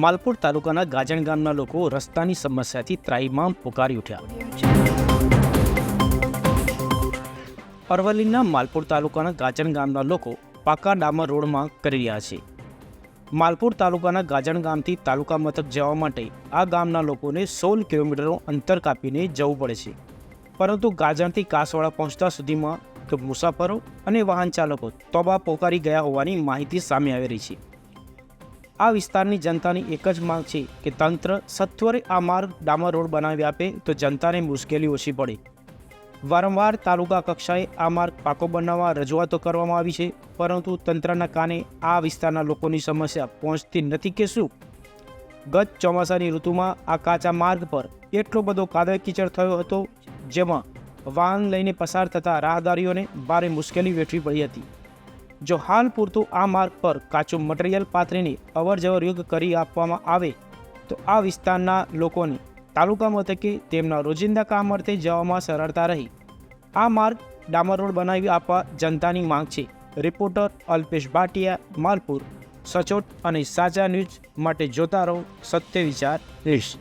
માલપુર તાલુકાના ગાજણ ગામના લોકો રસ્તાની સમસ્યાથી ત્રાહિમામ પુકારી ઉઠ્યા. અરવલ્લીના માલપુર તાલુકાના ગાજણ ગામના લોકો પાકા ડામર રોડમાં કરી રહ્યા છે. માલપુર તાલુકાના ગાજણ ગામથી તાલુકા મથક જવા માટે આ ગામના લોકોને સોળ કિલોમીટરનું અંતર કાપીને જવું પડે છે. પરંતુ ગાજણથી કાસવાડા પહોંચતા સુધીમાં તો મુસાફરો અને વાહન ચાલકો તોબા પોકારી ગયા હોવાની માહિતી સામે આવી રહી છે. આ વિસ્તારની જનતાની એક જ માંગ છે કે તંત્ર સત્વરે આ માર્ગ ડામર રોડ બનાવી આપે તો જનતાને મુશ્કેલી ઓછી પડે. વારંવાર તાલુકા કક્ષાએ આ માર્ગ પાકો બનાવવા રજૂઆતો કરવામાં આવી છે, પરંતુ તંત્રના કાને આ વિસ્તારના લોકોની સમસ્યા પહોંચતી નથી કે શું? ગત ચોમાસાની ઋતુમાં આ કાચા માર્ગ પર એટલો બધો કાદવ કીચડ થયો હતો, જેમાં વાહન લઈને પસાર થતા રાહદારીઓને ભારે મુશ્કેલી વેઠવી પડી હતી. જો હાલ પૂરતું આ માર્ગ પર કાચું મટીરિયલ પાથરીને અવરજવર યોગ કરી આપવામાં આવે, તો આ વિસ્તારના લોકોને તાલુકા મથકે તેમના રોજિંદા કામ અર્થે જવામાં સરળતા રહી. આ માર્ગ ડામર રોડ બનાવી આપવા જનતાની માંગ છે. રિપોર્ટર અલ્પેશ ભાટિયા, માલપુર. સચોટ અને સાચા ન્યૂઝ માટે જોતા રહો સત્ય વિચાર ન્યૂઝ